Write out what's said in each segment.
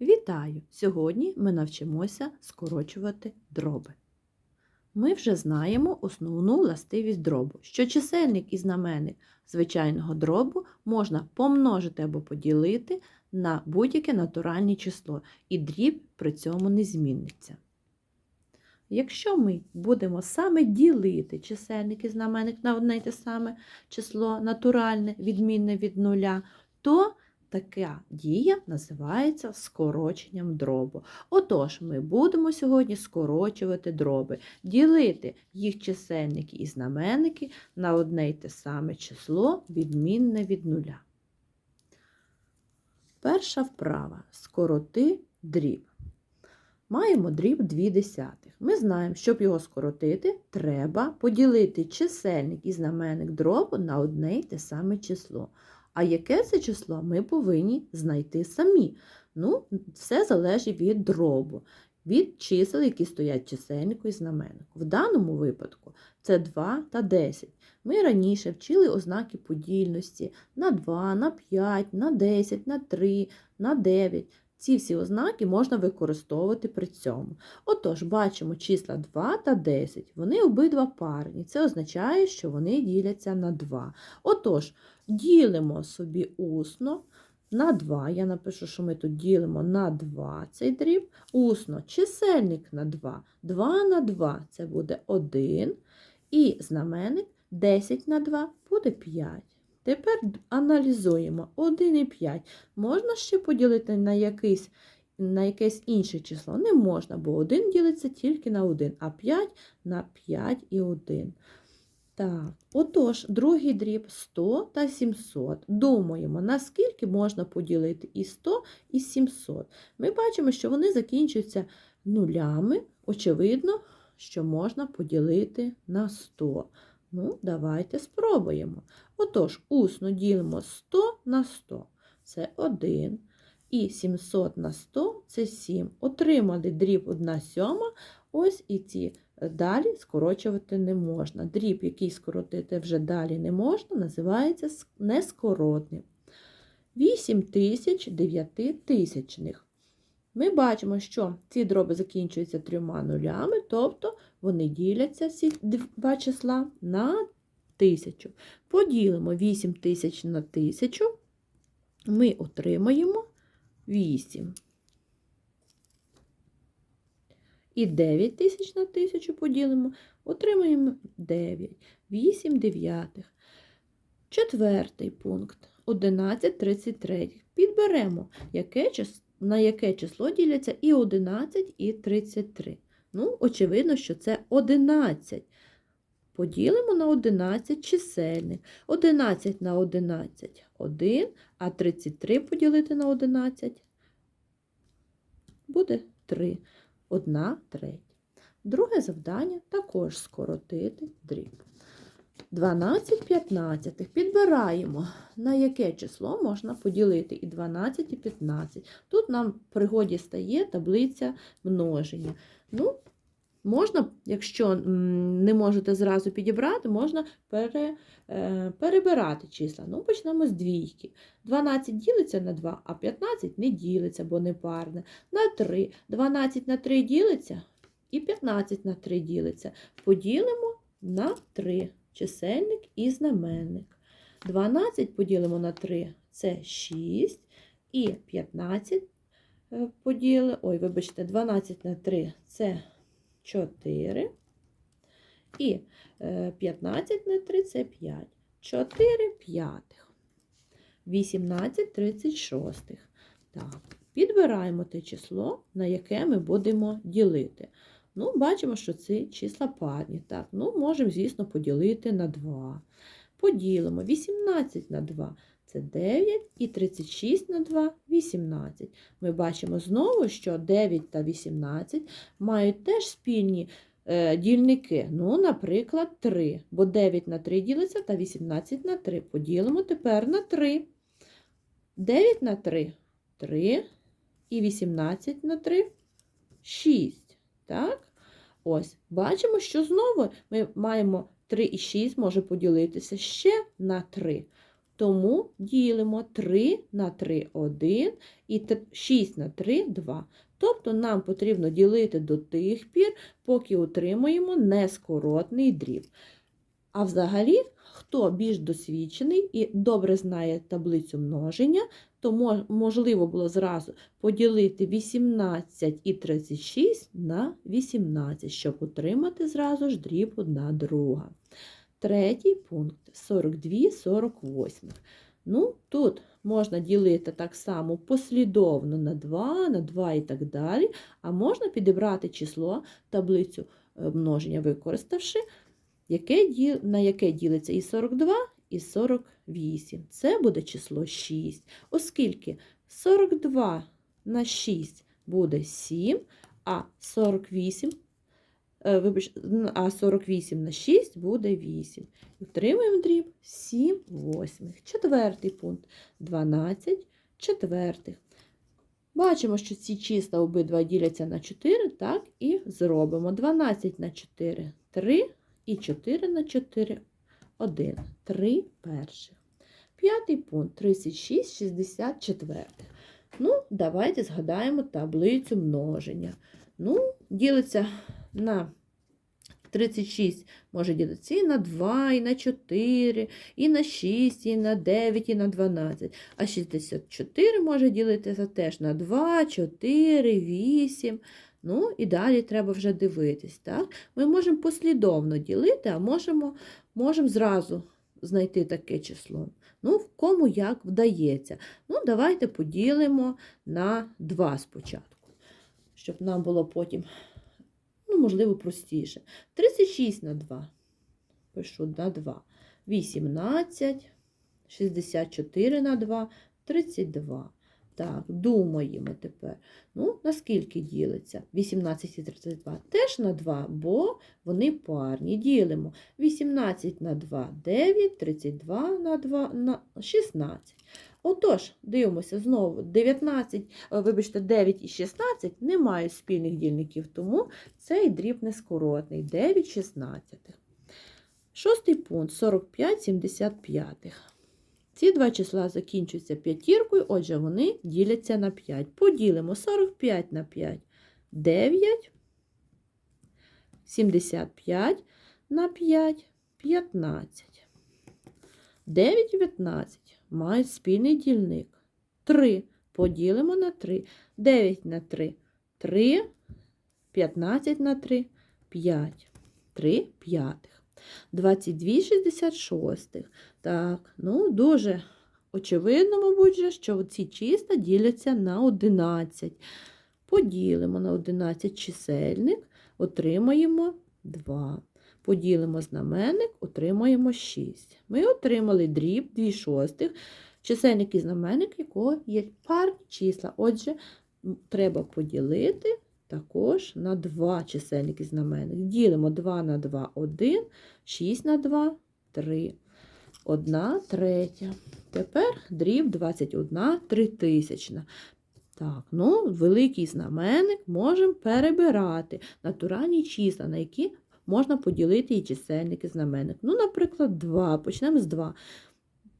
Вітаю! Сьогодні ми навчимося скорочувати дроби. Ми вже знаємо основну властивість дробу, що чисельник і знаменник звичайного дробу можна помножити або поділити на будь-яке натуральне число, і дріб при цьому не зміниться. Якщо ми будемо саме ділити чисельник і знаменник на одне й те саме число натуральне, відмінне від нуля, то така дія називається скороченням дробу. Отож, ми будемо сьогодні скорочувати дроби, ділити їх чисельники і знаменники на одне й те саме число, відмінне від нуля. Перша вправа скороти дріб. Маємо дріб 2 десятих. Ми знаємо, щоб його скоротити, треба поділити чисельник і знаменник дробу на одне й те саме число. А яке це число ми повинні знайти самі. Ну, Все залежить від дробу, від чисел, які стоять чисельнику і знаменнику. В даному випадку це 2 та 10. Ми раніше вчили ознаки подільності на 2, на 5, на 10, на 3, на 9. Ці всі ознаки можна використовувати при цьому. Отож, бачимо числа 2 та 10. Вони обидва парні. Це означає, що вони діляться на 2. Отож, ділимо собі усно на 2. Я напишу, що ми тут ділимо на 2 цей дріб. Усно чисельник на 2. 2 на 2 це буде 1. І знаменник 10 на 2 буде 5. Тепер аналізуємо 1 і 5. Можна ще поділити на якийсь, на якесь інше число? Не можна, бо 1 ділиться тільки на 1, а 5 на 5 і 1. Так, отож, другий дріб 100 та 700. Думаємо, наскільки можна поділити і 100, і 700. Ми бачимо, що вони закінчуються нулями. Очевидно, що можна поділити на 100. Ну, давайте спробуємо. Отож, усно ділимо 100 на 100. Це 1. І 700 на 100 це 7. Отримали дріб 1 сьома. Ось і ці далі скорочувати не можна. Дріб, який скоротити вже далі не можна, називається нескоротним. 8 тисяч 9 тисячних. Ми бачимо, що ці дроби закінчуються трьома нулями, тобто вони діляться всі два числа на тисячу. Поділимо 8 тисяч на тисячу, ми отримаємо 8. І 9 тисяч на тисячу поділимо, отримаємо 9. 8 дев'ятих. Четвертий пункт 11,33. Підберемо, яке число на яке число діляться і 11, і 33. Ну, очевидно, що це 11. Поділимо на 11 чисельник. 11 на 11 1, а 33 поділити на 11 буде 3. 1 третя. Друге завдання також скоротити дріб. 12 15 підбираємо, на яке число можна поділити і 12 і 15. Тут нам в пригоді стає таблиця множення. Ну, Можна, якщо не можете зразу підібрати, можна пере, е, перебирати числа. Ну, Почнемо з двійки. 12 ділиться на 2, а 15 не ділиться, бо не парне. На 3. 12 на 3 ділиться і 15 на 3 ділиться. Поділимо на 3 чисельник і знаменник. 12 поділимо на 3 це 6. І 15 е, поділимо, ой, вибачте, 12 на 3 це 4. І 15 е, на 3 це 5. 4 п'ятих. 18 36. Так, підбираємо те число, на яке ми будемо ділити. Ну, бачимо, що це числа парні. Так, ну, можемо, звісно, поділити на 2. Поділимо 18 на 2 це 9 і 36 на 2 18. Ми бачимо знову, що 9 та 18 мають теж спільні е, дільники. Ну, наприклад, 3. Бо 9 на 3 ділиться та 18 на 3. Поділимо тепер на 3. 9 на 3 3. І 18 на 3 6. Так? Ось, бачимо, що знову ми маємо 3 і 6 може поділитися ще на 3. Тому ділимо 3 на 3 – 1 і 6 на 3 – 2. Тобто нам потрібно ділити до тих пір, поки отримуємо нескоротний дріб. А взагалі, хто більш досвідчений і добре знає таблицю множення, то можливо було зразу поділити 18 і 36 на 18, щоб отримати зразу ж дріб 1 друга. Третій пункт 42 48. Ну, тут можна ділити так само послідовно на 2, на 2 і так далі, а можна підібрати число, таблицю е, множення використавши, яке, на яке ділиться і 42, і 48. Це буде число 6, оскільки 42 на 6 буде 7, а 48, е, вибач, а 48 на 6 буде 8. Отримуємо дріб 7 восьмих. Четвертий пункт 12 четвертих. Бачимо, що ці числа обидва діляться на 4, так, і зробимо 12 на 4 3 і 4 на 4 1. 3 перших. П'ятий пункт 36 64. Ну, давайте згадаємо таблицю множення. Ну, ділиться на 36 може ділитися і на 2, і на 4, і на 6, і на 9, і на 12. А 64 може ділитися теж на 2, 4, 8. Ну, і далі треба вже дивитись. Так? Ми можемо послідовно ділити, а можемо, можемо зразу знайти таке число. Ну, в кому як вдається. Ну, давайте поділимо на 2 спочатку, щоб нам було потім ну, можливо, простіше. 36 на 2. Пишу на 2. 18, 64 на 2, 32. Так, думаємо тепер. Ну, наскільки ділиться? 18 і 32 теж на 2, бо вони парні. Ділимо. 18 на 2 – 9, 32 на 2 на 16. Отож, дивимося знову. 19, е, вибачте, 9 і 16 не мають спільних дільників, тому цей дріб нескоротний 9 шістнадцятих. Шостий пункт 45 75. Ці два числа закінчуються п'ятіркою, отже, вони діляться на 5. Поділимо 45 на 5 9, 75 на 5 15. 9 і 15 мають спільний дільник. 3 поділимо на 3. 9 на 3 3, 15 на 3 5. 3 п'ятих. 22 66. Так, ну дуже очевидно, мабуть, же, що ці числа діляться на 11. Поділимо на 11 чисельник, отримаємо 2. Поділимо знаменник, отримаємо 6. Ми отримали дріб 2 шостих, чисельник і знаменник, якого є парні числа. Отже, треба поділити також на 2 чисельник і. Ділимо 2 на 2 – 1, 6 на 2 – 3. 1 третя. Тепер дріб 21 тритисячна. Так, ну, великий знаменник можемо перебирати натуральні числа, на які можна поділити і чисельник, і знаменник. Ну, наприклад, 2. Почнемо з 2.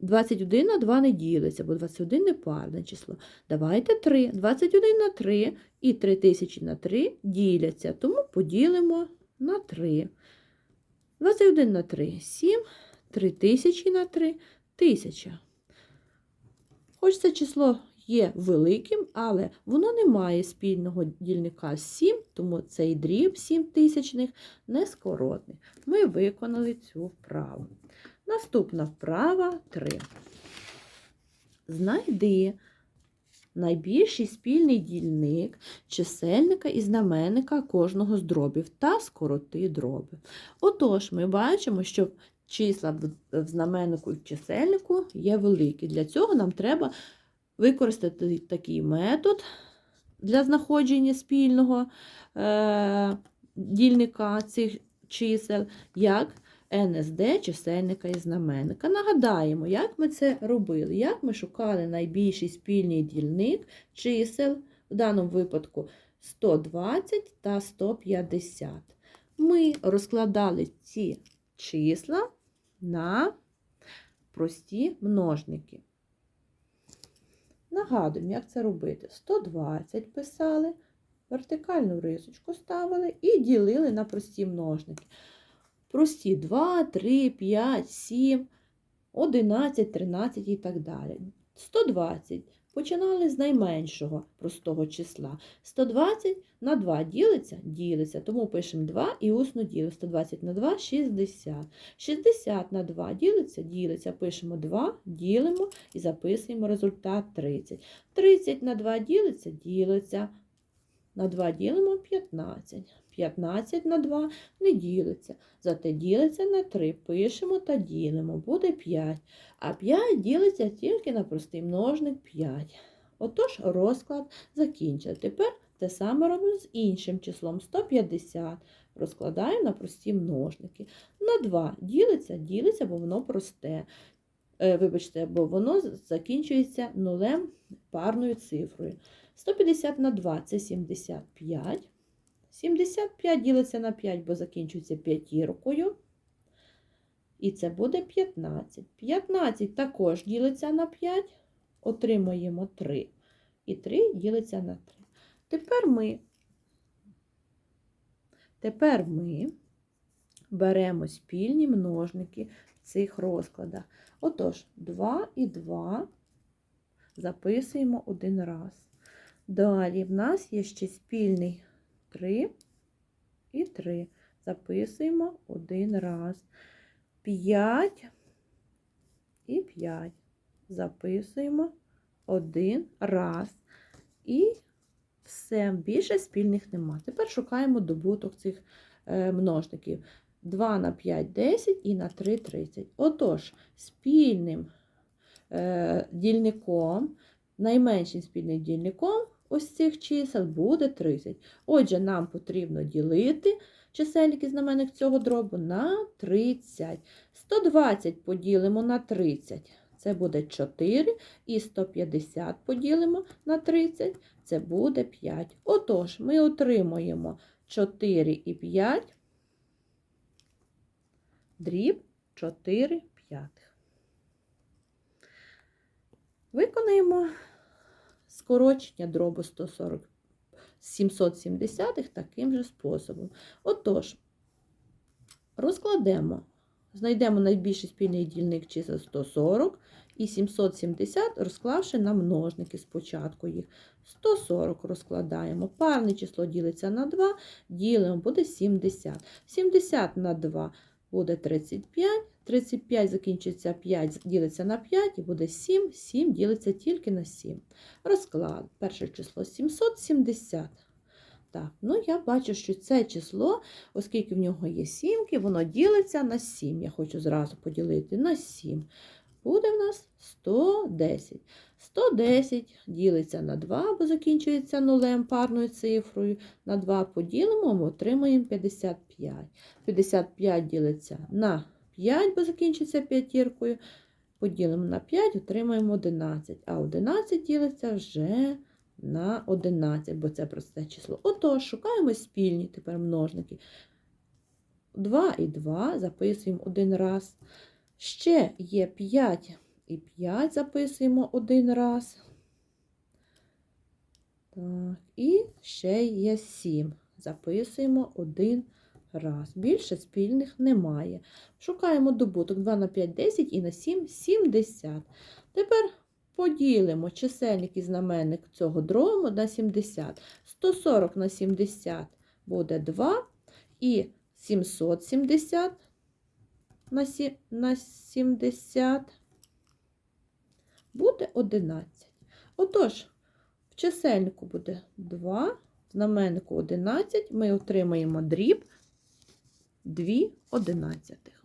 21 на 2 не ділиться, бо 21 не парне число. Давайте 3. 21 на 3 і 3000 на 3 діляться, тому поділимо на 3. 21 на 3 – 7, 3000 на 3 – 1000. Хоч це число є великим, але воно не має спільного дільника 7, тому цей дріб 7 тисячних нескоротний. Ми виконали цю вправу. Наступна вправа 3. Знайди найбільший спільний дільник чисельника і знаменника кожного з дробів та скороти дроби. Отож, ми бачимо, що числа в знаменнику і в чисельнику є великі. Для цього нам треба використати такий метод для знаходження спільного е, дільника цих чисел, як НСД чисельника і знаменника. Нагадаємо, як ми це робили, як ми шукали найбільший спільний дільник чисел, в даному випадку 120 та 150. Ми розкладали ці числа на прості множники. Нагадуємо, як це робити. 120 писали, вертикальну рисочку ставили і ділили на прості множники. Прості 2, 3, 5, 7, 11, 13 і так далі. 120. Починали з найменшого простого числа. 120 на 2 ділиться? Ділиться. Тому пишемо 2 і усно ділимо. 120 на 2 – 60. 60 на 2 ділиться? Ділиться. Пишемо 2, ділимо і записуємо результат 30. 30 на 2 ділиться? Ділиться. На 2 ділимо 15. 15 на 2 не ділиться. Зате ділиться на 3. Пишемо та ділимо. Буде 5. А 5 ділиться тільки на простий множник 5. Отож, розклад закінчено. Тепер те саме робимо з іншим числом 150. Розкладаємо на прості множники. На 2 ділиться, ділиться, бо воно просте. Е, Вибачте, бо воно закінчується нулем парною цифрою. 150 на 2 це 75. 75 ділиться на 5, бо закінчується п'ятіркою. І це буде 15. 15 також ділиться на 5, отримуємо 3. І 3 ділиться на 3. Тепер ми, тепер ми беремо спільні множники в цих розкладах. Отож, 2 і 2 записуємо один раз. Далі в нас є ще спільний 3 і 3. Записуємо один раз. 5 і 5. Записуємо один раз. І все, більше спільних нема. Тепер шукаємо добуток цих е, множників. 2 на 5 10 і на 3 30. Отож, спільним е, дільником, найменшим спільним дільником ось цих чисел буде 30. Отже, нам потрібно ділити чисельник і знаменник цього дробу на 30. 120 поділимо на 30. Це буде 4. І 150 поділимо на 30. Це буде 5. Отож, ми отримуємо 4 і 5. Дріб 4 п'ятих. Виконаємо скорочення дробу 140 770 таким же способом. Отож, розкладемо, знайдемо найбільший спільний дільник чисел 140 і 770, розклавши на множники спочатку їх. 140 розкладаємо. Парне число ділиться на 2, ділимо, буде 70. 70 на 2 буде 35. 35 закінчується 5, ділиться на 5 і буде 7. 7 ділиться тільки на 7. Розклад. Перше число 770. Так, ну я бачу, що це число, оскільки в нього є сімки, воно ділиться на 7. Я хочу зразу поділити на 7. Буде в нас 110. 110 ділиться на 2, бо закінчується нулем парною цифрою. На 2 поділимо, ми отримаємо 55. 55 ділиться на 5, бо закінчиться п'ятіркою. Поділимо на 5, отримаємо 11. А 11 ділиться вже на 11, бо це просте число. Отож, шукаємо спільні тепер множники. 2 і 2 записуємо один раз. Ще є 5 і 5 записуємо один раз. Так, І ще є 7. Записуємо один раз. Більше спільних немає. Шукаємо добуток 2 на 5 10 і на 7 70. Тепер поділимо чисельник і знаменник цього дробу на 70. 140 на 70 буде 2 і 770 на на 70 буде 11. Отож, в чисельнику буде 2, в знаменнику 11, ми отримаємо дріб 2 одинадцятих.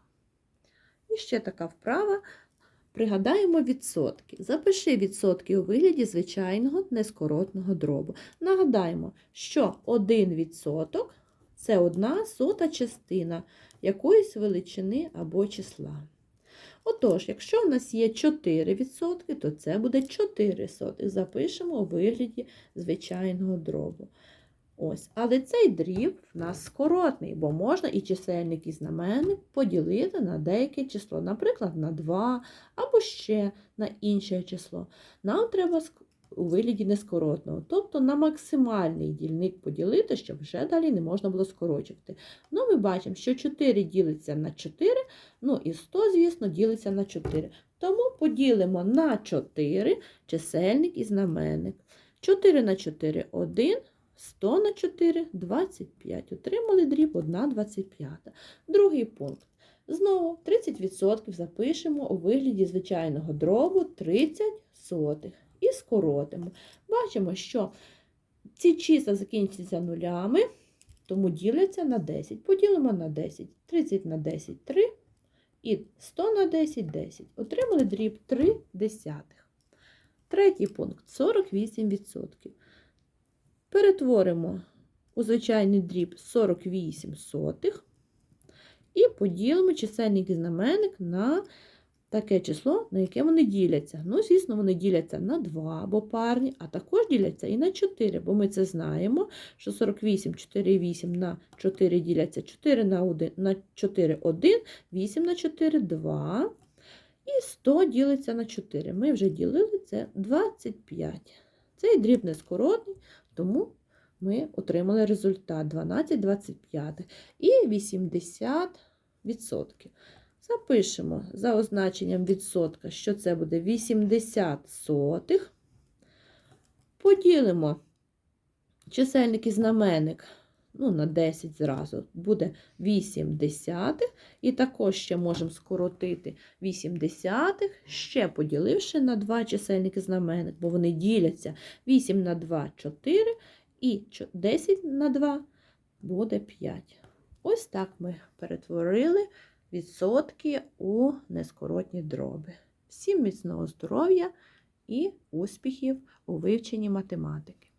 І ще така вправа. Пригадаємо відсотки. Запиши відсотки у вигляді звичайного нескоротного дробу. Нагадаємо, що 1 відсоток це одна сота частина якоїсь величини або числа. Отож, якщо в нас є 4%, то це буде 4 сотих. Запишемо у вигляді звичайного дробу. Ось, але цей дріб в нас скоротний, бо можна і чисельник, і знаменник поділити на деяке число, наприклад, на 2 або ще на інше число. Нам треба у вигляді нескоротного, тобто на максимальний дільник поділити, щоб вже далі не можна було скорочувати. Ну, ми бачимо, що 4 ділиться на 4, ну і 100, звісно, ділиться на 4. Тому поділимо на 4 чисельник і знаменник. 4 на 4 – 1, 100 на 4 – 25. Отримали дріб 1 25. Другий пункт. Знову 30% запишемо у вигляді звичайного дробу 30 сотих. І скоротимо. Бачимо, що ці числа закінчуються нулями, тому діляться на 10. Поділимо на 10. 30 на 10 – 3. І 100 на 10 – 10. Отримали дріб 3 десятих. Третій пункт 48%. Перетворимо у звичайний дріб 48 сотих і поділимо чисельник і знаменник на таке число, на яке вони діляться. Ну, звісно, вони діляться на 2, бо парні, а також діляться і на 4, бо ми це знаємо, що 48, 4 8 на 4 діляться 4 на 1, на 4 – 1, 8 на 4 – 2, і 100 ділиться на 4. Ми вже ділили це 25. Цей дріб нескоротний, тому ми отримали результат 12 25 і 80%. Запишемо за означенням відсотка, що це буде 80 сотих. Поділимо чисельник і знаменник ну, на 10 зразу, буде 8 десятих. І також ще можемо скоротити 8 десятих, ще поділивши на 2 чисельник і знаменник, бо вони діляться 8 на 2 – 4, і 10 на 2 буде 5. Ось так ми перетворили відсотки у нескоротні дроби. Всім міцного здоров'я і успіхів у вивченні математики!